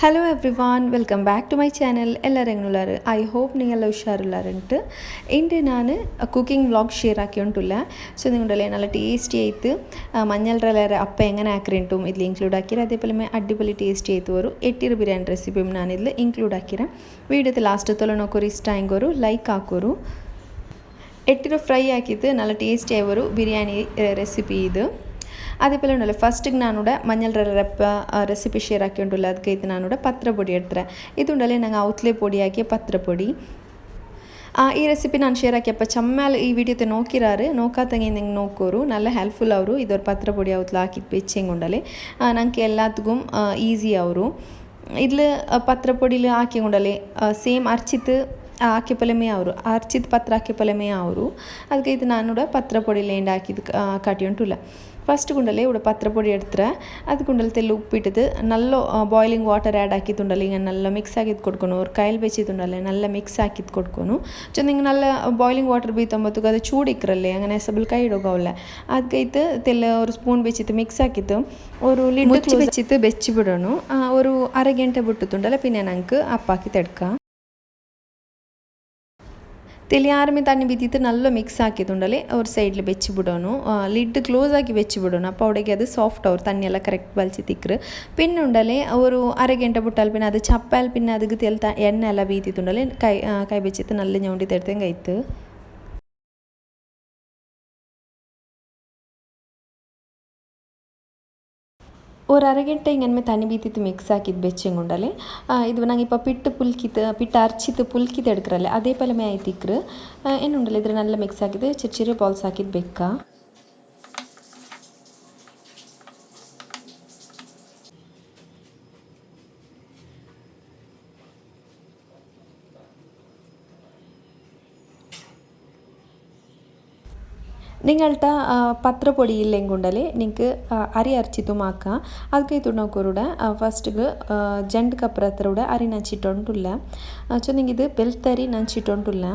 hello everyone welcome back to my channel ಎಲ್ಲರೂ ಹೆಂಗುಳ್ಳಾರು I hope ನೀವೆಲ್ಲ ಹುಷಾರುಳ್ಳಾರಂಟು ಇಂದು ನಾನು ಕುಕಿಂಗ್ വ്ളോഗ് ഷെയർ ആക്കിയോണ്ടുള്ള സോ നിങ്ങളുടെ നല്ല ടേസ്റ്റി ആയിട്ട് മഞ്ഞളുടെ അപ്പ എങ്ങനെ ആക്കിയിട്ടും ഇതിൽ ഇൻക്ലൂഡ് ആക്കിയത് അതേപോലെ അടിപൊളി ടേസ്റ്റി ആയിട്ട് വരും എട്ടിറ് ബിരിയാണി റെസിപ്പിയും ഞാനിതിൽ ഇൻക്ലൂഡ് ആക്കിയത് വീഡിയോത്തിൽ ലാസ്റ്റ് നോക്കൊരു ഇഷ്ടമായെങ്കിൽ ಲೈಕ್ ಹಾಕೋರು ಎಟ್ಟಿರೋ ಫ್ರೈ ಹಾಕಿದ್ದು നല്ല ಟೇಸ್ಟಿ ಆಗೋರು ಬಿರಿಯಾನಿ ರೆಸಿಪಿ ಇದು അതേപോലെ ഉണ്ടല്ലോ ഫസ്റ്റിಗೆ ನಾನೂಡ ಮഞ്ഞಳ ರೆಪ್ಪ ರೆಸಿಪಿ ಶೇರ್ ಹಾಕ್ಯೊಂಡುಲ್ಲ ಅದಕ್ಕೆ ಇದು ನಾನೂಡ ಪತ್ರ ಪುಡಿ ಎಡ್ತಾರೆ ಇದುಂಡಲ್ಲೇ ನಂಗೆ ಔತ್ಲೆ ಪುಡಿ ಹಾಕಿ ಪತ್ರ ಪುಡಿ ಈ ರೆಸಿಪಿ ನಾನು ಶೇರ್ ಹಾಕಿಯಪ್ಪ ಚಮ್ಮಾಲ ಈ ವಿಡಿಯೋತೆ ನೋಕಿರಾರು ನೋಕಾತಂಗೆ ನಂಗೆ ನೋಕೋರು ನಲ್ಲ ಹೆಲ್ಪ್ಫುಲ್ ಅವರು ಇದವ್ರ ಪತ್ರ ಪುಡಿ ಅವತ್ಲ ಹಾಕಿದ್ದು ಬೆಚ್ಚಿಂಗುಂಡಲೆ ನಂಗೆ ಎಲ್ಲದಕ್ಕೂ ಈಸಿ ಅವರು ഇതിൽ പത്രപ്പൊടിയിൽ ആക്കിക്കൊണ്ടല്ലേ സെയിം അരച്ചിട്ട് ಹಾಕಿ ಪೊಲೆಮೆ ಅವರು ಹರ್ಚಿದ ಪತ್ರ ಹಾಕಿ ಪೊಲೆಮೆ ಅವರು ಅದಕ್ಕೆ ಇದು ನಾನೂಡ ഫസ്റ്റ് കുണ്ടല്ലേ ഇവിടെ പത്രപ്പൊടി എടുത്ത അത് കുണ്ടലത്തെ ഉപ്പിട്ടത് നല്ല ബോയിലിംഗ് വാട്ടർ ആഡ് ആക്കിയിട്ടുണ്ടല്ലോ. ഇങ്ങനെ നല്ല മിക്സ് ആക്കിത് കൊടുക്കണം. ഒരു കയൽ വെച്ചിട്ടുണ്ടല്ലേ. നല്ല മിക്സ് ആക്കിത് കൊടുക്കണു. ചോ നിങ്ങൾ നല്ല ബോയിലിംഗ് വാട്ടർ ബീത്തുമ്പോഴത്തേക്ക് അത് ചൂടിക്കറല്ലേ? അങ്ങനെ സബിൾ കൈ ഇടുകയില്ല അത് കഴിത്ത് തെല്ല ഒരു സ്പൂൺ വെച്ചിട്ട് മിക്സ് ആക്കിത്ത് ഒരു ലിറ്റ് വെച്ചിട്ട് വെച്ച് വിടണം ഒരു അര ഗണ്ട വിട്ടിട്ടുണ്ടല്ലോ പിന്നെ ഞങ്ങൾക്ക് അപ്പാക്കി തെടുക്കാം ತಿಳಿಯಾರ್ಮಿ ತಣ್ಣಿ ಬಿದ್ದಿತ್ತು ನಲ್ಲ ಮಿಕ್ಸ್ ಹಾಕಿದುಂಡಲೆ ಅವ್ರ ಸೈಡ್ಲಿ ಬೆಚ್ಚಿ ಬಿಡೋನು ಲಿಡ್ ಕ್ಲೋಸ್ ಆಗಿ ಬೆಚ್ಚಿ ಬಿಡೋನು ಅಪ್ಪ ಅವಡೆಗೆ ಅದು ಸಾಫ್ಟ್ ಅವ್ರು ತಣ್ಣೆಲ್ಲ ಕರೆಕ್ಟ್ ಬಲ್ಚಿ ತಿಕ್ಕರು ಪಿನ್ನುಂಡಲೆ ಅವರು ಅರಗೆಂಟ ಬುಟ್ಟಾಲ್ ಪಿನ್ ಅದು ಚಪ್ಪಾಲ್ ಪಿನ್ ಅದಕ್ಕೆ ತೆಲ್ ಎಣ್ಣೆ ಎಲ್ಲ ಬೀತಿತ್ತುಂಡಲೆ ಕೈ ಕೈ ಬೆಚ್ಚಿತ್ತು ನಲ್ಲ ഞോണ്ടി തരത്തേം കൈത്ത് ಒಂದು ಅರಗಂಟೆ ಹಿಂಗೆ ತಣ್ಣಿ ಬೀತಿತ್ತು ಮಿಕ್ಸ್ ಹಾಕಿದ್ದು ಬೆಚ್ಚಿಂಗ್ ಉಂಡಲೆ ಇದು ನಂಗೆ ಇಪ್ಪ ಪಿಟ್ಟು ಪುಲ್ಕಿತ್ ಪಿಟ್ಟು ಅರ್ಚಿತ್ತು ಪುಲ್ಕಿತ್ ಎಡ್ಕರಲ್ಲೇ ಅದೇ ಪಲ್ಯ ಮೇ ಆಯ್ತಿಕ್ರು ಏನುಂಡಲ್ಲ ಇದ್ರ ನಲ್ಲ ಮಿಕ್ಸ್ ಹಾಕಿದ್ದು ಚಿರ್ಚಿರಿ ಬಾಲ್ಸ್ ಹಾಕಿದ್ದು ಬೆಕ್ಕ നിങ്ങളുടെ പത്രപ്പൊടി ഇല്ലെങ്കിൽ നിങ്ങൾക്ക് അരി അരച്ചിട്ടും ആക്കാം ಅದಕ್ಕೆ ನೋಕೋರುಡ ಫಸ್ಟ್ಗೆ ಜಂಡ್ ಕಪ್ರ ಹತ್ರ ಅರಿ ನಂಚಿಟ್ಟೊಂಡುಲ್ಲ ಸೊ ನಿಂಗೆ ಇದು ಬೆಲ್ತರಿ ನಂಚಿಟ್ಟೊಂಡುಲ್ಲ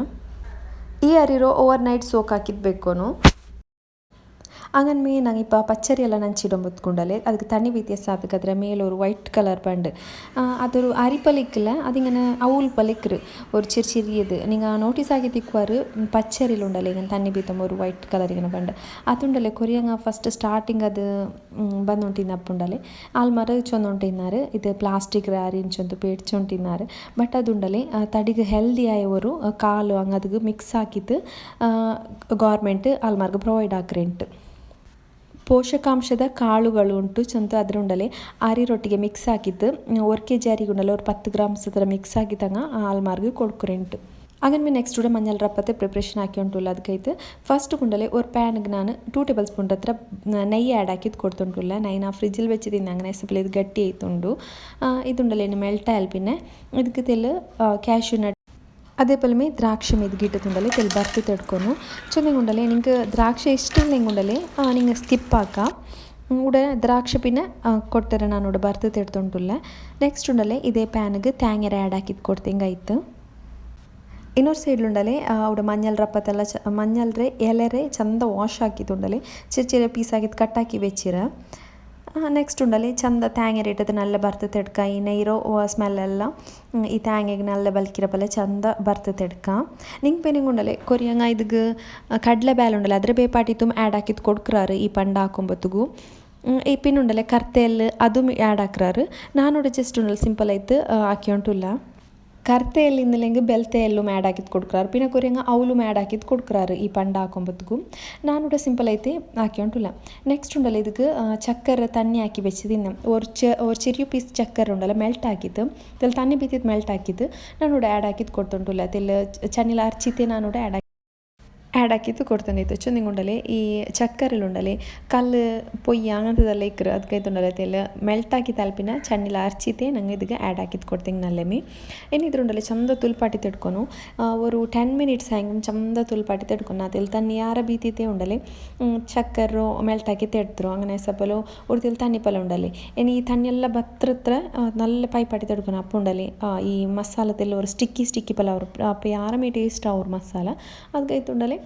ಈ ಅರಿರೋ ಓವರ್ ನೈಟ್ ಸೋಕ್ ಹಾಕಿದ್ದು ಹಾಗನ್ಮೇ ನಂಗೆ ಇಪ್ಪ ಪಚ್ಚರಿ ಎಲ್ಲ ನಂಚಿಡೊಂಬತ್ಕೊಂಡಲೆ ಅದಕ್ಕೆ ತಣ್ಣಿ ವ್ಯತ್ಯಾಸ ಆಪಕ್ಕದ್ರೆ மேல ஒரு ஒயிட் கலர் பேண்டு அது ஒரு அரிப்பலிக்கில் அது இங்கே அவுல் பலிக்கிரு ஒரு சிறு சிறியது நீங்கள் நோட்டீஸ் ஆகி திக்குவார் பச்சரில் உண்டல இங்கே தண்ணி பீத்தம் ஒரு ஒயிட் கலர் இங்கே பேண்டு அதுண்டலே கொரியங்க ஃபஸ்ட் ஸ்டார்டிங் அது ಬಂದುಂಟಿನಪ್ಪುಂಡಲೆ ಆಲ್ಮರು ಚೊಂದುಂಟಿನಾರು ಇದು ಪ್ಲಾಸ್ಟಿಕ್ ರ್ಯಾರಿಂಚೊಂದು ಪೇಡ್ಚೊಂಟಿನಾರು ಬಟ್ ಅದುಂಡಲೆ ತಡಿಗೆ ಹೆಲ್ದಿ ಆಯವರು ಕಾಲು ಹಂಗದಕ್ಕೆ ಮಿಕ್ಸ್ ಹಾಕಿದ್ದು ಗೌರ್ಮೆಂಟ್ ಆಲ್ಮರ್ಗೆ ಪ್ರೊವೈಡ್ ಆಕ್ರೆಂಟ್ പോഷകാംശದ കാളുകളുണ്ട് ചെന്ത ಆರಿ ರೊಟ್ಟಿಗೆ ಮಿಕ್ಸ್ ಹಾಕಿದ್ದು. ಒರ್ ಕೆ ಜಿ ಅರಿಗುಂಡಲ್ಲ ಒಂದು ಪತ್ತು ಗ್ರಾಮ್ಸ್ ಹತ್ರ ಮಿಕ್ಸ್ ಆಗಿದ್ದಂಗ ಆಲ್ಮಾರ್ಗೆ ಕೊಡ್ಕುರೆಂಟು ಹಾಗನ್ಮೆ ನೆಕ್ಸ್ಟ್ ಡೆ ಮಂಜಲ್ ರಪ್ಪತ್ತೆ ಪ್ರಿಪ್ರೇಷನ್ ಹಾಕಿ ಉಂಟುಲ್ಲ ಅದಕ್ಕೈತೆ ಫಸ್ಟ್ ಕುಂಡಲೆ ಪ್ಯಾನ್ ಪ್ಯಾನ್ಗೆ ನಾನು ಟೂ ಟೇಬಲ್ ಸ್ಪೂನ್ ಹತ್ರ ನೈ ಆ್ಯಡ್ ಹಾಕಿದ್ದು ಕೊಡ್ತುಂಟುಲ್ಲ ನೈನ್ ಆ ಫ್ರಿಜ್ಜಿಲ್ വെച്ച് തിന്നാങ്ങനെ സിപ്പിൾ ಇದು ಗಟ್ಟಿ ಆಯ್ತುಂಡು ഇതുണ്ടല്ലോ എന്നെ മെൽട്ട് ആയാൽ പിന്നെ ಕ್ಯಾಶ್ಯೂ കാഷ്യൂ ಅದೇ ಪಲ್ಮೆ ದ್ರಾಕ್ಷಿ ಮೆದ್ಗಿಟ್ಟದಿಂದಲೇ ತೆಲ್ ಬರ್ತಿ ತಡ್ಕೊನು. ಚೊನೆಗುಂಡಲೆ ನಿಂಗೆ ದ್ರಾಕ್ಷಿ ಇಷ್ಟಿಲ್ಲೆಂಗುಂಡಲೆ ನಿಂಗೆ ಸ್ಕಿಪ್ ಆಕ. ഉടനെ ദ്രാക്ഷ പിന്നെ കൊട്ടരണാണ് ഇവിടെ ഭർത്തിട്ട് എടുത്തോണ്ടുള്ള നെക്സ്റ്റ് ഉണ്ടല്ലേ ഇതേ പാനുക്ക് തേങ്ങര ആഡ് ആക്കി കൊടുത്തേങ്കായിട്ട് ಇನ್ನೊಂದು ಸೈಡ್ ಸೈಡ್ಲುಂಡಲೆ ಅವಡ ಮಂಜಲ್ ರಪ್ಪತ್ತೆಲ್ಲ ಚ ಮಂಜಲ್ರೆ ಎಲೆರೆ ಚಂದ ವಾಶ್ ಆಕಿ ಹಾಕಿತ್ತುಂಡಲೆ ಚಿರ ಚಿರ ಪೀಸ್ ಆಗಿದ್ದು ಕಟ್ಟಾಕಿ ವೆಚ್ಚಿರ ನೆಕ್ಸ್ಟ್ ಉಂಡಲ್ಲಿ ಚಂದ ತ್ಯಾಂಗೆರ ಇಟ್ಟದ್ದು നല്ല ಬರ್ತದೆ ಎಡ್ಕ ಈ ನೈರೋ ಸ್ಮೆಲ್ಲೆಲ್ಲ ಈ ತ್ಯಾಂಗೆಗೆ നല്ല ಬಲ್ಕಿರಪಲ್ಲ ಚಂದ ಬರ್ತದೆ ಎಡ್ಕ ನಿಂಗೆ ಪೇನಿಂಗ್ ಉಂಡಲೆ ಕೊರಿಯಂಗ ಇದಕ್ಕೆ ಕಡಲೆ ಬ್ಯಾಲ್ ಉಂಡಲ್ಲ ಅದ್ರ ಬೇಪಾಟಿ ತುಂಬ ಆ್ಯಡ್ ಹಾಕಿದ್ದು ಕೊಡ್ಕ್ರಾರು ಈ ಪಂಡ ಹಾಕೊಂಬತ್ತಿಗೂ ಈ ಪಿನ್ ಉಂಡಲೆ ಕರ್ತೆಯಲ್ಲಿ ಅದು ಆ್ಯಡ್ ಹಾಕ್ರಾರು ನಾನು ಜಸ್ಟ್ ಉಂಡಲ್ಲ ಸಿಂಪಲ್ കറുത്ത എല്ലിന്നില്ലെങ്കിൽ ബെൽത്തെ എല്ലും ആഡ് ആക്കി കൊടുക്കാറ്. പിന്നെ കുരങ്ങ അവലും ആഡ് ആക്കി കൊടുക്കാറ് ഈ പണ്ടാക്കുമ്പോഴത്തേക്കും ഞാനിവിടെ സിമ്പിളായിട്ട് ആക്കിയോണ്ടില്ല. നെക്സ്റ്റ് ഉണ്ടല്ലോ ഇതിക്ക് ചക്കര തണ്ണി ആക്കി വെച്ച് തിന്നാം. ഒരു ഒരു ചെറിയ പീസ് ചക്കര ഉണ്ടല്ലോ മെൽട്ട് ആക്കിയിട്ട് ഇതിൽ തന്നെ പീത്തി മെൽട്ട് ആക്കിയിട്ട് ഞാനിവിടെ ആഡ് ആക്കി കൊടുത്തോണ്ടില്ല. ഇതിൽ ചണ്ണിൽ അരച്ചിട്ട് ഞാനിവിടെ ആഡ് ആഡ് ആക്കിയത് കൊടുത്തിട്ടുണ്ടായി ചുന്നിങ്ങുണ്ടല്ലേ ഈ ചക്കരയിലുണ്ടല്ലേ കല്ല് പൊയ്യ അങ്ങനത്തെതെല്ലാം ഇക്കറ് അതൊക്കെ ഇതുണ്ടല്ലേ മെൽട്ടാക്കി തലപ്പിന ചണ്ണിൽ അരച്ചിട്ടേ ഞങ്ങൾ ഇതിക്ക് ಆ್ಯಡ್ ಹಾಕಿದ್ದು ಕೊಡ್ತೀನಿ ನಲ್ಲೆಮಿ ಏನು ಇದ್ರುಂಡಲ್ಲಿ ಚಂದ ತುಲ್ಪಾಟಿ ತೆಡ್ಕೊನು. ಅವರು ಟೆನ್ ಮಿನಿಟ್ಸ್ ಹ್ಯಾಂಗೆ ಚಂದ ತುಲ್ಪಾಟಿ ತೆಡ್ಕೊನು. ಅದಿಲ್ ತನ್ನ ಯಾರ ಬೀತಿದ್ದೆ ಉಂಡಲ್ಲಿ ಚಕ್ಕರು ಮೆಲ್ಟಾಕಿ ತೆಡ್ತರು. ಅಂಗನೆ ಸಪಲು ಉಡ್ತಿಲ್ ತಣ್ಣಿ ಪಲ ಉಂಡಲ್ಲಿ ಏನು ಈ ತಣ್ಣೆಲ್ಲ ಬತ್ತತ್ರ ನಲ್ಲ ಪೈಪಾಟಿ ತೆಡ್ಕೊನು ಅಪ್ಪ ಉಂಡಲ್ಲಿ ಈ ಮಸಾಲದಲ್ಲಿ ಅವರು ಸ್ಟಿಕ್ಕಿ ಸ್ಟಿಕ್ಕಿ ಪಲ ಅವರು, ಅಪ್ಪ ಯಾರ ಮೇ ಟೇಸ್ಟ್ ಅವ್ರ ಮಸಾಲ. ಅದಕ್ಕೆ ಉಂಡಲ್ಲಿ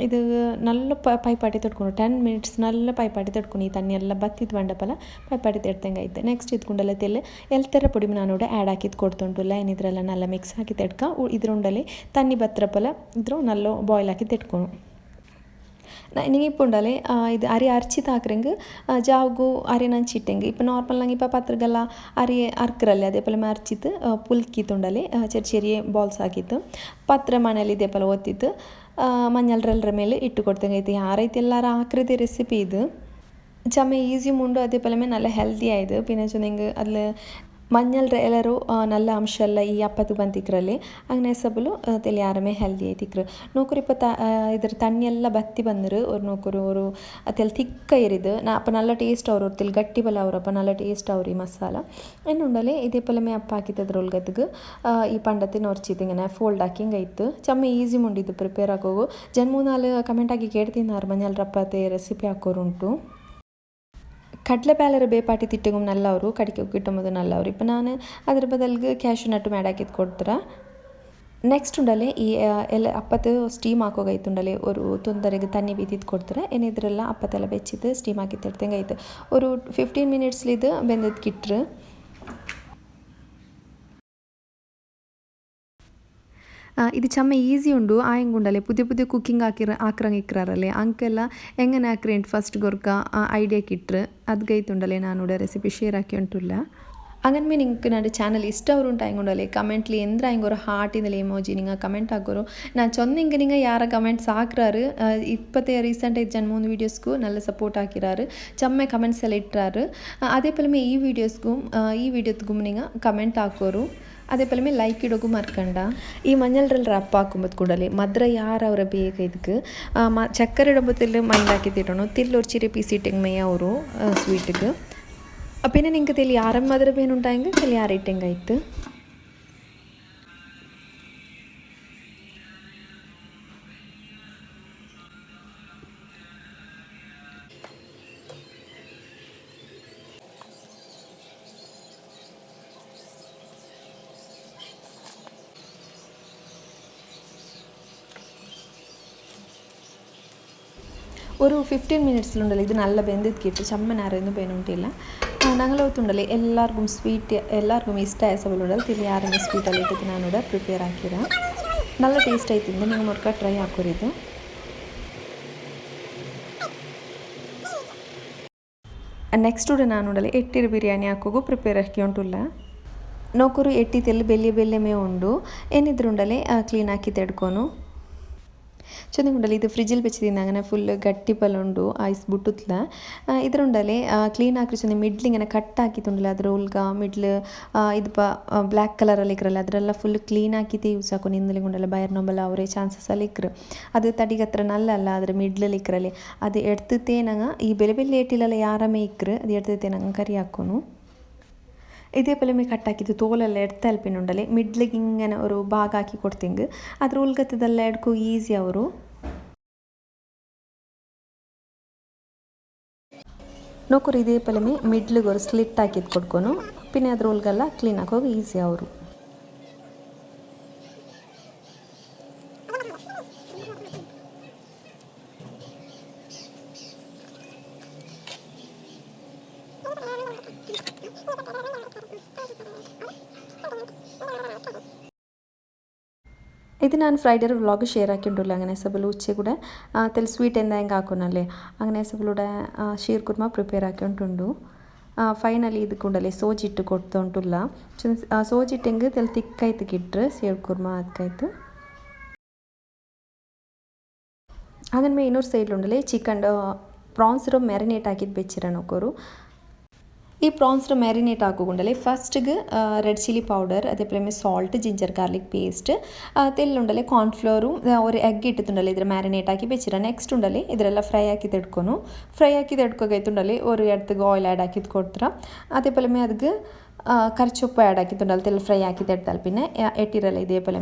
ಇದು ನಲ್ಲ ಪೈಪಾಟಿ ತೊಡ್ಕೊಂಡು ಟೆನ್ ಮಿನಿಟ್ಸ್ ನಲ್ಲ ಪೈಪಾಟಿ ತೊಡ್ಕೊಂಡು ಈ ತಣ್ಣಿ ಎಲ್ಲ ಬತ್ತಿದ್ದು ಬಂಡಪಲ ಪೈಪಾಟಿ ತೆಡ್ತಂಗೆ ಐತೆ ನೆಕ್ಸ್ಟ್ ಇದ್ಕೊಂಡಲ್ಲ ತೆಲ್ಲೆ ಎಲ್ತರ ಪುಡಿ ನಾನು ಆ್ಯಡ್ ಹಾಕಿದ್ ಕೊಡ್ತುಂಟುಲ್ಲ ಏನಿದ್ರಲ್ಲ ನಲ್ಲ ಮಿಕ್ಸ್ ಹಾಕಿ ತೆಡ್ಕ ಇದ್ರೊಂಡಲ್ಲಿ ತಣ್ಣಿ ಬತ್ತರಪ್ಪಲ್ಲ ಇದ್ರು ನಲ್ಲ ಬಾಯ್ಲ್ ಹಾಕಿ ತೆಡ್ಕೊಳು நீங்கள் இப்போ உண்டாலே இது அரி அரிச்சு தாக்குறேங்க ஜாவுகு அரி ನಂಚಿಟ್ಟೆಂಗೆ ಇಪ್ಪ ನಾರ್ಮಲ್ ನಂಗೆ ಇಪ್ಪ ಪತ್ರಗೆಲ್ಲ ಅರಿ ಅರ್ಕರಲ್ಲಿ ಅದೇ ಪಲ ಅರ್ಚಿತ್ತು ಪುಲ್ಕಿತ್ತು ಉಂಡಲೆ ಚೆರಿ ಚೆರಿಯ ಬಾಲ್ಸ್ ಹಾಕಿತ್ತು ಪತ್ರ ಮನೇಲಿ ಇದೇ ಪಲ ಒತ್ತಿತ್ತು ಮಂಜಲ್ರೆಲ್ಲರ ಮೇಲೆ ಇಟ್ಟು ಕೊಡ್ತಂಗೆ ಐತೆ ಯಾರೈತೆ ಎಲ್ಲಾರು ಹಾಕ್ರದೆ ರೆಸಿಪಿ ಇದು ചമ്മ ഈസി മുണ്ടും അതേപോലെ നല്ല ഹെൽത്തി ആയത് പിന്നെ വെച്ചാൽ അതിൽ ಮಂಜಲ್ ಎಲ್ಲರೂ ನಲ್ಲ ಅಂಶ ಎಲ್ಲ ಈ ಅಪ್ಪತ್ತು ಬಂತಿಕ್ರಲ್ಲಿ ಹಂಗೆ ಸಬಲು ತೆಲಿ ಆರಮೆ ಹೆಲ್ದಿ ಐತಿಕ್ರು ನೌಕರಿ ಇಪ್ಪ ತ ಇದ್ರ ತಣ್ಣೆಲ್ಲ ಬತ್ತಿ ಬಂದರು ಅವ್ರು ನೌಕರು, ಅವರು ತೆಲ್ ತಿಕ್ಕ ಇರಿದು ನಾ, ಅಪ್ಪ ನಲ್ಲ ಟೇಸ್ಟ್ ಅವ್ರು ತೆಲ್ ಗಟ್ಟಿ ಬಲ ಅವ್ರಪ್ಪ ನಲ್ಲ ಟೇಸ್ಟ್ ಅವ್ರಿ ಮಸಾಲ. ಎನ್ನುಂಡಲೆ ಇದೇ ಮೇ ಅಪ್ಪ ಹಾಕಿದ್ದದ್ರೊಳಗದ್ಗೆ ಈ ಪಂಡತಿ ನೊರ್ಚಿದಿಂಗನೆ ಫೋಲ್ಡ್ ಹಾಕಿ ಆಯ್ತು. ಚಮ್ಮ ಈಸಿ ಮುಂಡಿದ್ದು ಪ್ರಿಪೇರ್ ಆಗೋಗು. ಕಮೆಂಟ್ ಆಗಿ ಕೇಳ್ತೀನಿ ಅವ್ರ ರಪ್ಪತೆ ರೆಸಿಪಿ ಹಾಕೋರುಂಟು കടലപ്പാലൊരു ಬೇಪಾಟಿ പാട്ടി തിಟ್ಟകും നല്ലವರು കടിക്ക് കിട്ടുമ്പോൾ നല്ലವರು ನಾನು ഞാൻ അದ್ರ ബദൽಗೆ ಕ್ಯಾಶು ನಟ್ಟು ಮಾಡಾಕಿದ್ದು ಕೊಡ್ತೀರಾ ನೆಕ್ಸ್ಟ್ ಉಂಡಲೆ ಈ ಎಲ್ಲ ಅಪ್ಪತ್ತು ಸ್ಟೀಮ್ ಹಾಕೋಗೈತುಂಡಲೆ ಒಂದು ತೊಂದರೆಗೆ ತಣ್ಣಿ ಬೀದಿದ್ದು ಕೊಡ್ತಾರೆ. ಏನಿದ್ರೆಲ್ಲ ಅಪ್ಪತ್ತೆಲ್ಲ ಬೆಚ್ಚಿದ್ದು ಸ್ಟೀಮ್ ಹಾಕಿತ್ತಿಡ್ತಂಗೆ ಆಯ್ತು ಒಂದು ಫಿಫ್ಟೀನ್ ಮಿನಿಟ್ಸ್ಲಿದ್ದು ಇದು ಕಿಟ್ಟ್ರು ഇത് ചമ്മ ഈസി ഉണ്ട്. ആയും കൊണ്ടല്ലേ പുതിയ പുതിയ കുക്കിംഗ് ആക്കി ആക്രമിക്കാറല്ലേ? അങ്കല്ല എങ്ങനെ ആക്രീൻ ഫസ്റ്റ് ഗൊർക്ക ഐഡിയ കിട്ടു അത് കൈത്തുണ്ടല്ലേ ഞാനിവിടെ റെസിപ്പി ഷെയർ ആക്കി ഉണ്ടല്ല ಹಾಗಂದ್ಮೇ ನಿಂಗೆ ನನ್ನ சேனல் இஷ்டம் ಅವರು ಉಂಟು ಆಯ್ಕೊಂಡಲ್ಲಿ ಕಮೆಂಟ್ಲಿ ಎಂದ್ರ ಹಿಂಗೆ ஒரு ஹார்ட் ஹார்ட்டிதில் எமோஜி நீங்கள் கமெண்ட் ஆக்குறோம் நான் சொன்ன இங்கே நீங்கள் யாரை கமெண்ட்ஸ் ஆக்குறாரு இப்போத்தைய ரீசெண்டாக ஜன் மூணு வீடியோஸ்க்கும் நல்ல சப்போர்ட் ஆக்கிறாரு செம்ம கமெண்ட்ஸ் எல்லாம் இட்டுறாரு அதே போலமே ஈ வீடியோஸ்க்கும் ஈ வீடியோத்துக்கும் நீங்கள் கமெண்ட் ஆக்கோரும் ಅದೇ ಪಲ್ಮೆ ಲೈಕ್ ಇಡೋಗೂ ಮರ್ಕಂಡ ಈ ಮಂಜಲ್ರಲ್ಲಿ ರಪ್ಪ கூடலே மதுரை யார் அவரை ಅವರ இதுக்கு ಇದಕ್ಕೆ ಮ ಚಕ್ಕರೆ ಡಬ್ಬದಲ್ಲಿ ಮೈಂಡ್ ಹಾಕಿ ತಿಟ್ಟೋಣ ತಿಲ್ಲೊರ್ಚಿರಿ ಪೀಸ್ ಇಟ್ಟಿಂಗ್ ಮೇಯ ಅವರು ಸ್ವೀಟಿಗೆ അപ്പം നിങ്ങൾക്ക് തെളിയാറൻ മധുര പേൻ ഉണ്ടായെങ്കിൽ തെളിയാറേറ്റം കഴിത്ത് ഒരു ഫിഫ്റ്റീൻ മിനിറ്റ്സിലുണ്ടല്ലോ ഇത് നല്ല ബന്ധിക്കിട്ട് ചമ്മനാരൊന്നും പേനുണ്ടില്ല. ഞങ്ങളൊത്തുണ്ടല്ലേ എല്ലാവർക്കും ಸ್ವೀಟ್ ಎಲ್ಲರಿಗೂ ಇಷ್ಟ ಆಸಬಲುಡಲ್ ತಿಳಿ ಯಾರನ್ನ ಸ್ವೀಟಲ್ಲಿ ಇಟ್ಟಿದ್ದು ನಾನು ಪ್ರಿಪೇರ್ ಹಾಕಿರ നല്ല ಟೇಸ್ಟ್ ಆಯ್ತಿಂದ ನೀವು ಮೊರ್ಕ ಟ್ರೈ ಹಾಕೋರಿದ್ದು ನೆಕ್ಸ್ಟ್ ನಾನು ಉಡಲೆ ಎಟ್ಟಿರು ಬಿರಿಯಾನಿ ಹಾಕೋಗು ಪ್ರಿಪೇರ್ ಹಾಕಿ ಉಂಟುಲ್ಲ ನೋಕರು ಎಟ್ಟಿ ತೆಲ್ಲಿ ಬೆಲ್ಲೆ ಬೆಲ್ಲೆ ಮೇ ಉಂಡು ಏನಿದ್ರು ಉಂಡಲೆ ಕ್ಲೀನ್ ಹಾಕಿ ತೆಡ್ಕೊನು ಚಂದಗುಂಡಲ್ಲಿ ಇದು ಫ್ರಿಜ್ಜಲ್ಲಿ ಬೆಚ್ಚಿದಿಂದಾಗನ ಫುಲ್ ಗಟ್ಟಿ ಉಂಡು ಐಸ್ ಬುಟ್ಟುತ್ಲ. ಇದರುಂಡಲೆ ಕ್ಲೀನ್ ಆಕ್ರೆ ಚಂದ ಮಿಡ್ಲಿಂಗನ ಕಟ್ ಹಾಕಿತ್ತುಂಡಲ ಅದ್ರ ಉಲ್ಗ ಮಿಡ್ಲ್ ಇದು ಪ ಬ್ಲ್ಯಾಕ್ ಕಲರಲ್ಲಿ ಇಕ್ರಲ್ಲ, ಅದರೆಲ್ಲ ಫುಲ್ ಕ್ಲೀನ್ ಹಾಕಿತಿ ಯೂಸ್ ಹಾಕೊ ನಿಂದಲಿಗುಂಡಲ್ಲ ಬಯರ್ ನಂಬಲ್ಲ ಅವರೇ ಚಾನ್ಸಸ್ ಅಲ್ಲಿ ಇಕ್ರು. ಅದು ತಡಿಗೆ ಹತ್ರ ನಲ್ಲಲ್ಲ, ಅದ್ರ ಮಿಡ್ಲಲ್ಲಿ ಇಕ್ರಲ್ಲಿ. ಅದು ಎಡ್ತೇನಂಗ ಈ ಬೆಲೆ ಬೆಲೆ ಏಟಿಲ್ಲ ಯಾರಮೇ ಇಕ್ರು, ಅದು ಎಡ್ತೇನಂಗ ಕರಿ ಹಾಕೋನು. ഇതേപോലെ മീ കട്ടാക്കിയത് തോലെല്ലാം എടുത്ത് അൽപ്പിനുണ്ടല്ലേ മിഡിലേക്ക് ഇങ്ങനെ ഒരു ഭാഗമാക്കി കൊടുത്തെങ്കിൽ ಅದ್ರ ಉಲ್ಗತ್ತದೆಲ್ಲ ಎಡ್ಕೊ ಈಸಿ ಅವರು ನೋಕರು ಇದೇ ಪಲಮೆ ಮಿಡ್ಲಿಗೆ ಒಂದು ಸ್ಲಿಟ್ ಹಾಕಿದ್ದು ಕೊಡ್ಕೊನು ಪಿನ್ನೆ ಅದ್ರ ಉಲ್ಗೆಲ್ಲ ಕ್ಲೀನ್ ಹಾಕೋಗಿ ಈಸಿ ಅವರು ഇത് ഞാൻ ഫ്രൈഡേ ഒരു വ്ളോഗ് ഷെയർ ആക്കിയിട്ടുള്ളൂ. അങ്ങനെ സബലു ഉച്ചയുടെ തെൽ സ്വീറ്റ് എന്താ ಹೆಂಗೆ ಹಾಕೋನಲ್ಲೇ അങ്ങനെ ಸಬಲುಡೆ ಶೀರ್ ಕುರ್ಮ ಪ್ರಿಪೇರ್ ಹಾಕ್ಯೊಂಟುಂಡು ಫೈನಲಿ ಇದಕ್ಕೊಂಡಲ್ಲಿ ಸೋಜಿಟ್ಟು ಕೊಡ್ತಾ ಉಂಟುಲ್ಲ ಸೋಜಿಟ್ಟು ಹೆಂಗೆ ತೆಲ್ ತಿಕ್ಕಾಯ್ತು ಕಿಟ್ರೆ ಶೀರ್ ಕುರ್ಮ ಅದಕ್ಕಾಯ್ತು ಹಾಗನ್ಮೇ ಇನ್ನೊಂದು ಸೈಡ್ಲುಂಡಲ್ಲಿ ಚಿಕನ್ ಪ್ರಾನ್ಸ್ರು ಮ್ಯಾರಿನೇಟ್ ಹಾಕಿದ್ದು ಬೆಚ್ಚಿರ ನೊಕ್ಕೋರು ಈ ಪ್ರಾನ್ಸ್ನ ಮ್ಯಾರಿನೇಟ್ ಹಾಕೋಕೊಂಡಲ್ಲಿ ಫಸ್ಟ್ಗೆ ರೆಡ್ ಚಿಲ್ಲಿ ಪೌಡರ್ അതേപോലെ സോൾട്ട് ജിഞ്ചർ ഗാർലിക് പേസ്റ്റ് തെല്ലുണ്ടല്ലേ കോൺഫ്ലോറും ഒരു എഗ് ഇട്ടിട്ടുണ്ടല്ലേ ഇതിൽ മാരിനേറ്റ് ആക്കി വെച്ചിട്ട് നെക്സ്റ്റ് ഉണ്ടല്ലേ ഇതിലെല്ലാം ഫ്രൈ ആക്കി ತೆಡ್ಕೊನು ಫ್ರೈ ಹಾಕಿ ತೆಡ್ಕೊಗೈತುಂಡಲ್ಲಿ ഒരു ಎಡ್ತಿಗೆ ಆಯಿಲ್ ಆ್ಯಡ್ ಹಾಕಿದ್ದು ಕೊಡ್ತಾರೆ അതേപോലെ ಅದಕ್ಕೆ ಕರ್ಚುಪ್ಪು ಆ್ಯಡ್ ಹಾಕಿತ್ತುಂಡಲ್ಲಿ ತೆಲ್ಲ ಫ್ರೈ ಹಾಕಿ ತೆಡ್ತಾಲ್ പിന്നെ ಎಟ್ಟಿರಲ್ಲ ഇതേപോലെ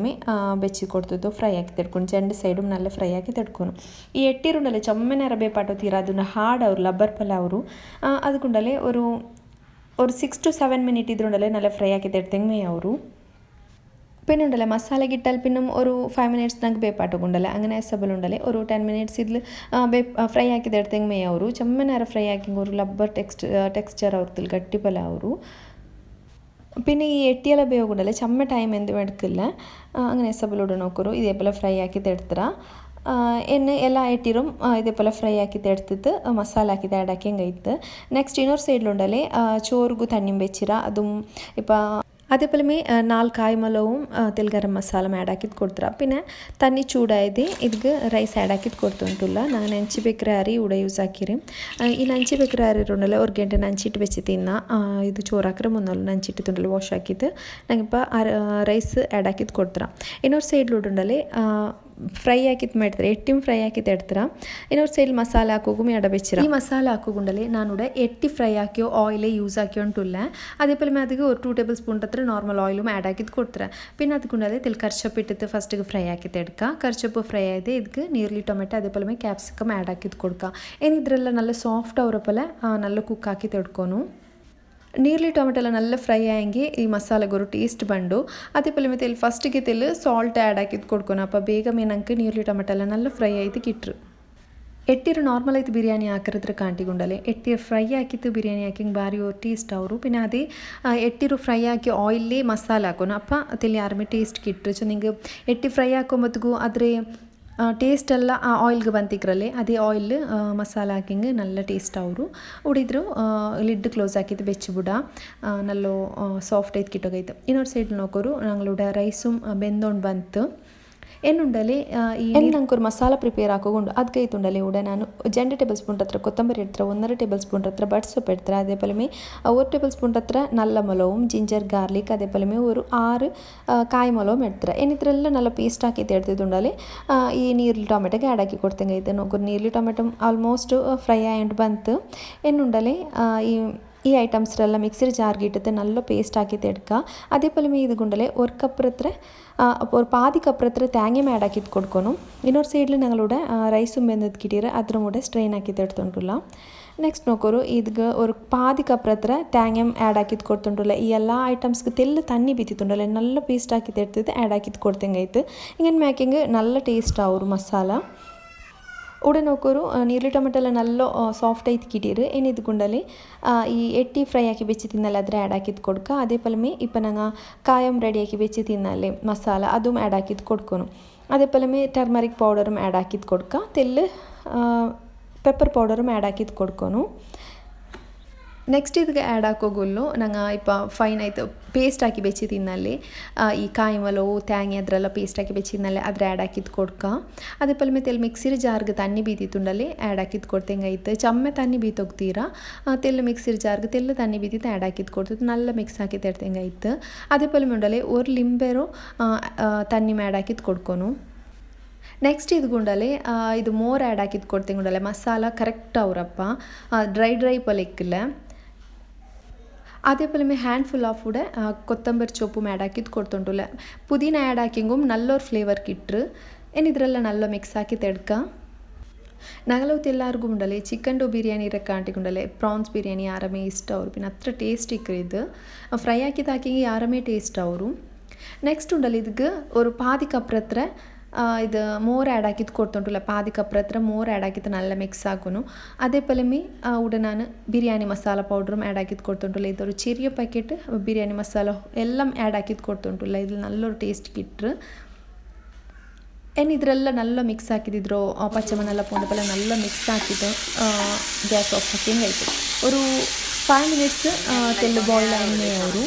ಬೆಚ್ಚಿ ಕೊಡ್ತಿದ್ದು ಫ್ರೈ ಹಾಕಿ ತೆಡ್ಕೊಂಡು ಚೆಂಡು ಸೈಡು നല്ല ಫ್ರೈ ಹಾಕಿ ತೆಡ್ಕೊನು ಈ ಎಟ್ಟಿರುಂಡಲ್ಲಿ ಚೊಮ್ಮನೆ ರಬೆ ಪಾಟು ತೀರ ಅದನ್ನು ಹಾಡು ಅವರು ಲಬ್ಬರ್ ಪಲ ಅವರು ಅದಕ್ಕುಂಡಲ್ಲಿ ഒരു സിക്സ് ടു സെവൻ മിനിറ്റ് ഇതിലുണ്ടല്ലേ? നല്ല ഫ്രൈ ആക്കി ತೆಗೆದು പിന്നുണ്ടല്ലേ മസാല കിട്ടാൽ പിന്നെ ഒരു ഫൈവ് മിനിറ്റ്സ് നമുക്ക് ബേപ്പാട്ടൊക്കെ ഉണ്ടല്ലേ അങ്ങനെ ഉണ്ടല്ലേ? ഒരു ടെൻ മിനിറ്റ്സ് ഇതിൽ ഫ്രൈ ആക്കി ತೆಗೆದು മേയാവൂ ചെമ്മനേരം ഫ്രൈ ആക്കി ഒരു ലബ്ബർ ടെക്സ്റ്റ് ടെക്സ്ചർ അവർത്തിൽ ഗട്ടിപ്പലാവൂ പിന്നെ ഈ എട്ടിയല ഉപയോഗം ഉണ്ടല്ലേ? ചമ്മ ടൈം എന്തും എടുക്കില്ല. അങ്ങനെ എസബലൂടെ നോക്കൂ. ഇതേപോലെ ഫ്രൈ ആക്കി തെടുത്തരാം എന്നെ എല്ലാ ഐറ്റീറും ഇതേപോലെ ഫ്രൈ ആക്കി ಎಡ್ತಿತ್ತು മസാല ആക്കി ಆ್ಯಡ್ ಆಕಿಂಗ್ ಐತೆ ನೆಕ್ಸ್ಟ್ ಇನ್ನೊರು സൈഡിലുണ്ടല്ലേ ചോറുകു തണ്ണിയും വെച്ചിര അതും ഇപ്പം അതേപോലെ മേ നാല് കായ്മലവും തെൽ ഗരം മസാല ആഡ് ആക്കിത് കൊടുത്തറ പിന്നെ തന്നി ചൂടായത് ഇതിക്ക് റൈസ് ആഡ് ആക്കിത് കൊടുത്തിട്ടുള്ള ഞാൻ അഞ്ച് ബേക്കറി അരി ഇവിടെ യൂസ് ആക്കിരും ഈ അഞ്ച് ബേക്കറി അരി ഒരു ഗണ്ട നനച്ചിട്ട് വെച്ച് തിന്ന ഇത് ചോറാക്കറ മുന്നോളം നനച്ചിട്ടുണ്ടല്ലോ വാഷ് ഞങ്ങൾ ഇപ്പം റൈസ് ആഡ് ആക്കിത് കൊടുത്തറ ഇന്നൊരു സൈഡിലൂടെ ഉണ്ടല്ലേ ಫ್ರೈ ಹಾಕಿತ್ತು ಮಾಡ್ತಾರೆ ಎಟ್ಟಿಮ್ ಫ್ರೈ ಹಾಕಿತ್ತು ಎಡ್ತಾರೆ ಇನ್ನೊರು ಸೈಡ್ ಮಸಾಲೆ ಹಾಕೋಗು ಎಡ ಬೆಚ್ಚಿರ ಈ ಮಸಾಲೆ ಹಾಕೋಗುಂಡಲ್ಲಿ ನಾನು ಎಟ್ಟಿ ಫ್ರೈ ಹಾಕಿಯೋ ಆಯಿಲೇ ಯೂಸ್ ಹಾಕಿಯೋ ಉಂಟುಲ್ಲ അതേപോലെ അതിക്ക് ഒരു ടു ടേബിൾ സ്പൂൺ അത്ര നോർമൽ ഓയിലും ആഡ് ആക്കിയത് കൊടുത്തരാം പിന്നെ അതുകൊണ്ടത് ഇതിൽ കർച്ചപ്പ് ഇട്ടിട്ട് ഫസ്റ്റ് ഫ്രൈ ആക്കിയിട്ട് എടുക്കുക കർച്ചപ്പ് ഫ്രൈ ആയത് ഇതിക്ക് നീർലി ടൊമാറ്റോ അതേപോലെ ക്യാപ്സിക്കം ആഡ് ആക്കിയിട്ട് കൊടുക്കുക ഇനി ഇതിലെല്ലാം നല്ല സോഫ്റ്റ് ആവുന്ന പോലെ നല്ല കുക്ക് ആക്കിയിട്ട് എടുക്കുന്നു ನೀರ್ಲಿ ಟೊಮೆಟೊ ಎಲ್ಲ ನಲ್ಲ ಫ್ರೈ ಆಗಿ ಈ ಮಸಾಲೆಗೊರು ಟೇಸ್ಟ್ ಬಂಡು ಅದೇ ಪಲ್ಲೆ ಮತ್ತೆ ಇಲ್ಲಿ ಫಸ್ಟಿಗೆ ತೆಲ್ಲು ಸಾಲ್ಟ್ ಆ್ಯಡ್ ಹಾಕಿದ್ದು ಕೊಡ್ಕೊನು ಅಪ್ಪ ಬೇಗ ಮೇನಂಕ ನೀರ್ಲಿ ಟೊಮೆಟೊ ಎಲ್ಲ ನಲ್ಲ ಫ್ರೈ ಆಯ್ತು ಕಿಟ್ರು ಎಟ್ಟಿರು ನಾರ್ಮಲ್ ಆಯ್ತು ಬಿರಿಯಾನಿ ಹಾಕಿರಿದ್ರೆ ಕಾಂಟಿಗುಂಡಲೆ ಎಟ್ಟಿರು ಫ್ರೈ ಹಾಕಿತ್ತು ಬಿರಿಯಾನಿ ಹಾಕಿ ಭಾರಿ ಟೇಸ್ಟ್ ಅವರು പിന്നെ ಅದೇ ಎಟ್ಟಿರು ಫ್ರೈ ಹಾಕಿ ಆಯಿಲೇ ಮಸಾಲ ಹಾಕೋನು ಅಪ್ಪ ತೆಲ್ಲಿ ಯಾರಮೇ ಟೇಸ್ಟ್ ಕಿಟ್ರು ಸೊ ನಿಂಗೆ ಎಟ್ಟಿ ಫ್ರೈ ಹಾಕೊಂಬತ್ತಿಗೂ ಆದರೆ ಟೇಸ್ಟ್ ಎಲ್ಲ ಆ ಆಯಿಲ್ಗೆ ಬಂತಿಕ್ರಲ್ಲಿ ಅದೇ ಆಯಿಲ್ ಮಸಾಲ ಹಾಕಿಂಗೆ നല്ല ಟೇಸ್ಟ್ ಅವರು ಉಡಿದ್ರು ಲಿಡ್ ಕ್ಲೋಸ್ ಹಾಕಿದ್ದು ಬೆಚ್ಚಿಬಿಡ നല്ല ಸಾಫ್ಟ್ ಐತ್ ಕಿಟ್ಟೋಗೈತೆ ಇನ್ನೊಂದು ಸೈಡ್ ನೋಕೋರು ഞങ്ങളുടെ റൈസും ಬೆಂದೊಂಡು ಬಂತು ಎನ್ನುಂಡಲೆ ಈ ಎಣ್ಣಂಕೂರು ಮಸಾಲ ಪ್ರಿಪೇರ್ ಹಾಕೊಂಡು ಅದಕ್ಕೆ ಇತ್ತುಂಡಲೆ ಉಡ ನಾನು ಜೆಂಡ ಟೇಬಲ್ ಸ್ಪೂನ್ ಹತ್ರ ಕೊತ್ತಂಬರಿ ಎಡ್ತಾರೆ ಒಂದರ ಟೇಬಲ್ ಸ್ಪೂನ್ ಹತ್ರ ಬಟ್ ಸೊಪ್ಪு எடுத்துகிறேன் அதே போலமே ஒரு டேபிள் ஸ்பூன் அத்திர நல்ல மிளகும் ஜிஞ்சர் கார்லிக் அதே போலமே ஒரு ஆறு ಕಾಯಿ ಮೊಲವು ಮಾಡ್ತಾರೆ ಏನಿದ್ರೆಲ್ಲ ನಲ್ಲ ಪೇಸ್ಟ್ ಹಾಕಿ ತೆಡ್ತಿದ್ದುಂಡಲ್ಲಿ ಈ ನೀರುಳ್ಳಿ ಟೊಮೆಟೊಗೆ ಆ್ಯಡ್ ಹಾಕಿ ಕೊಡ್ತಂಗೆ ಐತೆ ನೋಡ್ರಿ ನೀರುಳ್ಳಿ ಟೊಮೆಟೊ ಆಲ್ಮೋಸ್ಟ್ ಫ್ರೈ ಆ್ಯಂಡ್ ಬಂತು. ಎನ್ನುಂಡಲೆ ಈ ಈ ಐಟಮ್ಸ್ರೆಲ್ಲ ಮಿಕ್ಸಿರ್ ಜಾರ್ಗೆ ಇಟ್ಟಿದ್ದೆ ನಲ್ಲ ಪೇಸ್ಟ್ ಹಾಕಿದ್ದು അതേപോലെ മീ ಪಲ್ಮೆ ഇതുകൊണ്ടല്ലേ ഒരു കപ്പ് അത്ര ഒരു പാതി കപ്പ് തേങ്ങയും ആഡ് ആക്കി കൊടുക്കണം ഇന്നൊരു സൈഡിൽ ഞങ്ങളുടെ റൈസും വെന്തക്കിട്ടിട്ട് അതിനും കൂടെ സ്ട്രെയിൻ ആക്കി എടുത്തോണ്ടുള്ള നെക്സ്റ്റ് ನೋಕೋರು ഇത് ഒരു പാതി ಕಪ್ തേങ്ങയും ആഡ് ಆ್ಯಡ್ ಹಾಕಿದ್ ഈ എല്ലാ ಎಲ್ಲ തെല്ല് ತೆಲ್ಲ ತಣ್ಣಿ നല്ല പേസ്റ്റ് ಪೇಸ್ಟ್ എടുത്തിട്ട് ಎಡ್ತಿದ್ದು ಆ್ಯಡ್ കൊടുത്തെങ്കിൽ ഇങ്ങനെ ಹಿಂಗೆ നല്ല ನಲ್ಲ ಟೇಸ್ಟ್ മസാല ഉടനൊക്കൊരു നീരളി ടൊമാറ്റോ എല്ലാം നല്ല സോഫ്റ്റ് ആയി കിട്ടിയത് ഇനി ഇത് കൊണ്ടല്ലേ ഈ എട്ടി ഫ്രൈ ആക്കി വെച്ച് തിന്നാലേ അതിൽ ആഡ് ആക്കി കൊടുക്കുക. അതേപോലെ ഇപ്പം ഞങ്ങൾ കായം റെഡി ആക്കി വെച്ച് തിന്നാലേ മസാല അതും ആഡ് ആക്കി കൊടുക്കണം. അതേപോലെ ടർമറിക് പൗഡറും ആഡ് ആക്കി കൊടുക്കുക. തെല്ല് പെപ്പർ പൗഡറും ആഡ് ആക്കി കൊടുക്കണം. ನೆಕ್ಸ್ಟ್ ಇದಕ್ಕೆ ಆ್ಯಡ್ ಹಾಕೋಗುಲ್ಲು ನಂಗೆ ಇಪ್ಪ ಫೈನ್ ಆಯ್ತು. ಪೇಸ್ಟ್ ಹಾಕಿ ಬೆಚ್ಚಿ ಈ ಕಾಯಿ ಮಲವು ತ್ಯಾಂಗಿ ಅದರೆಲ್ಲ ಪೇಸ್ಟ್ ಹಾಕಿ ಬೆಚ್ಚಿದ್ನಲ್ಲೇ ಅದ್ರ ಆ್ಯಡ್ ಹಾಕಿದ್ದು ಕೊಡ್ಕ. ಅದೇ ಪಲ್ಮೆ ತೆಲ್ ಮಿಕ್ಸಿರ್ ಜಾರ್ಗೆ ತಣ್ಣಿ ಬೀದಿತ್ತುಂಡಲ್ಲಿ ಆ್ಯಡ್ ಹಾಕಿದ್ದು ಕೊಡ್ತಂಗಾಯ್ತು ಚಮ್ಮೆ ತಣ್ಣಿ ಬೀತೋಗ್ತೀರಾ ತೆಲ್ಲ ಮಿಕ್ಸಿರ್ ಜಾರ್ಗೆ ತೆಲ್ಲ ತಣ್ಣಿ ಬೀದಿತ್ತು ಆ್ಯಡ್ ಹಾಕಿದ್ದು ಕೊಡ್ತಿತ್ತು. ನಲ್ಲ ಮಿಕ್ಸ್ ಹಾಕಿ ತೆಡ್ತಂಗಾಯ್ತು ಅದೇ ಪಲ್ಮೆ ಉಂಡಲ್ಲಿ ಒರ್ ಲಿಂಬೆರು ತಣ್ಣಿ ಮ್ಯಾಡ್ ಹಾಕಿದ್ದು ಕೊಡ್ಕೊನು. ನೆಕ್ಸ್ಟ್ ಇದು ಗುಂಡಲೆ ಇದು ಮೋರ್ ಆ್ಯಡ್ ಹಾಕಿದ್ದು ಕೊಡ್ತೀನಿ ಗುಂಡಲೆ ಮಸಾಲ ಕರೆಕ್ಟ್ ಅವರಪ್ಪ. ಡ್ರೈ ಡ್ರೈ ಪೊಲೆಕ್ಕಿಲ್ಲ അതേപോലെ ഹാൻഡ് ഫുൾ ഓഫ് കൂടെ കൊത്തമ്പരി ചൊപ്പും ആഡ് ആക്കി കൊടുത്തോണ്ടല്ലേ പുതിന ആഡ് ആക്കിയെങ്കും നല്ലൊരു ഫ്ലേവർ കിട്ടു ഇനി ഇതിരെല്ലാം നല്ല മിക്സ് ആക്കി തെടുക്കാം ഞങ്ങളൊത്ത് എല്ലാവർക്കും ഉണ്ടല്ലേ ചിക്കൻ്റെ ബിരിയാണി ഇറക്കാണ്ടിക്കുണ്ടല്ലേ പ്രോൺസ് ബിരിയാണി ആരമേ ഇഷ്ടമാവും പിന്നെ അത്ര ടേസ്റ്റ് ഇക്കരുത് ഫ്രൈ ആക്കിയതാക്കിയെങ്കിൽ ആരമേ ടേസ്റ്റ് ആവും നെക്സ്റ്റ് ഉണ്ടല്ലേ ഇതിക്ക് ഒരു പാതി കപ്പുറത്ര ഇത് മോർ ആഡ് ആക്കിയിട്ട് കൊടുത്തോണ്ടില്ല പാതി കപ്പറത്ര മോർ ആഡ് ആക്കിയിട്ട് നല്ല മിക്സ് ആക്കുന്നു അതേപോലെ ഉടനെ ഞാൻ ബിരിയാണി മസാല പൗഡറും ആഡ് ആക്കിയിട്ട് കൊടുത്തോണ്ടില്ല ഇതൊരു ചെറിയ പാക്കറ്റ് ബിരിയാണി മസാല എല്ലാം ആഡ് ആക്കിയിട്ട് കൊടുത്തോണ്ടില്ല ഇതിൽ നല്ലൊരു ടേസ്റ്റ് കിട്ടും ಏನು ಇದರೆಲ್ಲ ನಲ್ಲ ಮಿಕ್ಸ್ ಹಾಕಿದಿದ್ರು ಪಚ್ಚಮನೆಲ್ಲ ಪೂಂಡಪಲ್ಲ ನಲ್ಲ ಮಿಕ್ಸ್ ಹಾಕಿದ್ದು ಗ್ಯಾಸ್ ಆಫ್ ಹಾಕಿ ಆಯಿತು ഒരു ಫೈವ್ ಮಿನಿಟ್ಸ್ ತೆಲ್ಲು ಬಾಯ್ಲ್ ಆಯ್ನೇ ಅವರು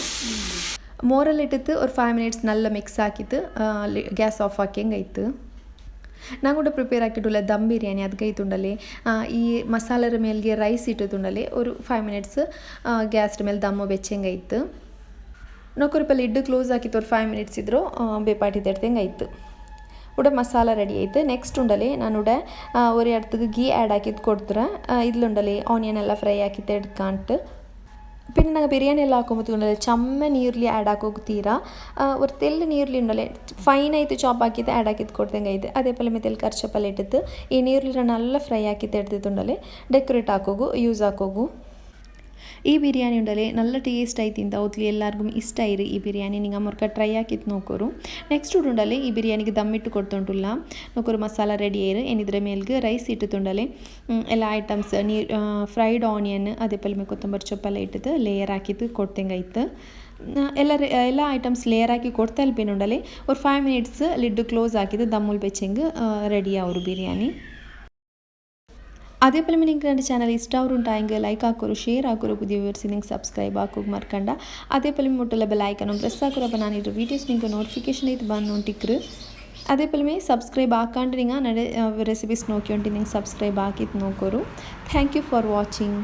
ಮೋರಲ್ಲಿ ಇಟ್ಟಿತ್ತು ഒരു ಫೈವ್ ಮಿನಿಟ್ಸ್ നല്ല ಮಿಕ್ಸ್ ಹಾಕಿತ್ತು ಗ್ಯಾಸ್ ಆಫ್ ಹಾಕಿ ಹೆಂಗಾಯ್ತು ನಾನು ಕೂಡ ಪ್ರಿಪೇರ್ ಹಾಕಿಟ್ಟುಲ್ಲ ದಮ್ ಬಿರಿಯಾನಿ ಅದಕ್ಕೆ ಐತುಂಡಲ್ಲಿ ಈ ಮಸಾಲರ ಮೇಲ್ಗೆ ರೈಸ್ ಇಟ್ಟಿದ್ದುಂಡಲ್ಲಿ ഒരു ಫೈವ್ ಮಿನಿಟ್ಸ್ ಗ್ಯಾಸ್ ಮೇಲೆ ದಮ್ಮು ಬೆಚ್ಚಂಗಾಯ್ತು ನೊಕ್ಕರು ಪಲ್ಲೆ ಇಡ್ಡು ಕ್ಲೋಸ್ ಹಾಕಿತ್ತು ഒരു ಫೈವ್ ಮಿನಿಟ್ಸ್ ಇದ್ರು ಬೇಪಾಟಿ ತೆಡ್ದಂಗಾಯ್ತು ഇവിടെ മസാല റെഡി ആയിട്ട് നെക്സ്റ്റ് ഉണ്ടല്ലേ ഞാനിവിടെ ഒരു അടുത്തേക്ക് ഗീ ആഡ് ആക്കിയിട്ട് കൊടുത്തുറ ഇതിലുണ്ടല്ലേ ഓണിയൻ എല്ലാം ഫ്രൈ ആക്കിയിട്ട് എടുക്കാണ്ട് പിന്നെ ನಂಗೆ ಬಿರಿಯಾನಿ ಎಲ್ಲ ಹಾಕೊಂಬತ್ಕೊಂಡಲ್ಲ ಚಮ್ಮ ನೀರ್ಲಿ ಆ್ಯಡ್ ಹಾಕೋಗಿ ತೀರಾ ഒരു ತೆಲ್ಲು ನೀರ್ಲಿ ಉಂಡಲೆ ಫೈನ್ ಆಯ್ತು ಚಾಪ್ ಹಾಕಿದ್ದು ಆ್ಯಡ್ ಹಾಕಿದ್ದು ಕೊಡ್ದಂಗೆ ಐತೆ ಅದೇ ಪಲ್ಲೆ ಮತ್ತೆ ಕರ್ಚಪ್ಪಲ್ಲಿ ಇಟ್ಟಿತ್ತು ಈ ನೀರ್ಲಿ നല്ല ಫ್ರೈ ಹಾಕಿದ್ದು ಎಡ್ತಿತ್ತುಂಡಲೆ ಡೆಕೋರೇಟ್ ಹಾಕೋಗು ಯೂಸ್ ಹಾಕೋಗು ಈ ಬಿರಿಯಾನಿ ಉಂಡಲೆ ನಲ್ಲ ಟೇಸ್ಟ್ ಐತಿಂತ ಅವತ್ಲಿ ಎಲ್ಲರಿಗೂ ಇಷ್ಟ ಇರಿ ಈ ಬಿರಿಯಾನಿ ನಿಂಗೆ ಮೊರ್ಕ ಟ್ರೈ ಹಾಕಿತ್ತು ನೋಕೋರು ನೆಕ್ಸ್ಟ್ ಉಂಡಲೆ ಈ ಬಿರಿಯಾನಿಗೆ ದಮ್ಮಿಟ್ಟು ಕೊಡ್ತುಂಟುಲ್ಲ ನೋಕೋರು ಮಸಾಲ ರೆಡಿ ಏರು ಏನಿದ್ರೆ ಮೇಲ್ಗೆ ರೈಸ್ ಇಟ್ಟುತುಂಡಲೆ ಹ್ಮ್, ಎಲ್ಲ ಐಟಮ್ಸ್ ನೀರು ಫ್ರೈಡ್ ಆನಿಯನ್ ಅದೇ ಪಲ್ಮೆ ಕೊತ್ತಂಬರಿ ಸೊಪ್ಪೆಲ್ಲ ಇಟ್ಟದು ಲೇಯರ್ ಹಾಕಿದ್ದು ಕೊಡ್ತಂಗಾಯ್ತು ಎಲ್ಲ ರೆ- ಎಲ್ಲ ಐಟಮ್ಸ್ ಲೇಯರ್ ಹಾಕಿ ಕೊಡ್ತಾ ಇಲ್ಪೇನುಂಡಲೆ ಒಂದು ಫೈವ್ ಮಿನಿಟ್ಸ್ ಲಿಡ್ ಕ್ಲೋಸ್ ಹಾಕಿದ್ದು ದಮ್ಮುಲ್ ಬೆಚ್ಚಂಗ್ ರೆಡಿ ಅವರು ಬಿರಿಯಾನಿ അതേപോലെ നിങ്ങൾക്ക് എൻ്റെ ചാനൽ ഇഷ്ടമാവുണ്ടായെങ്കിൽ ലൈക്ക് ആക്കൊരു ഷെയർ ആക്കൊരു പുതിയ വ്യൂവേഴ്സ് നിങ്ങൾക്ക് ಸಬ್ಸ್ಕ್ರೈಬ್ ಹಾಕೋಕೆ ಮರ್ಕಂಡ അതേപോലെ ಮುಟ್ಟಲ ಬೆಲ್ ಐಕನ್ ಪ್ರೆಸ್ ಹಾಕೋರಪ್ಪ ನಾನು ಇರೋ ವೀಡಿಯೋಸ್ ನಿಮಗೆ ನೋಟಿಫಿಕೇಶನ್ ಐತೆ ಬಂದು ನೋಟಿಕ್ರು അതേപോലെ സബ്സ്ക്രൈബ് ആക്കാണ്ട് നിങ്ങൾ ರೆಸಿಪೀಸ್ ನೋಡ್ಕೊಂಡು ನಿಂಗೆ ಸಬ್ಸ್ಕ್ರೈಬ್ ಹಾಕಿದ್ದು ನೋಕೋರು ಥ್ಯಾಂಕ್ ಯು ಫಾರ್ ವಾಚಿಂಗ್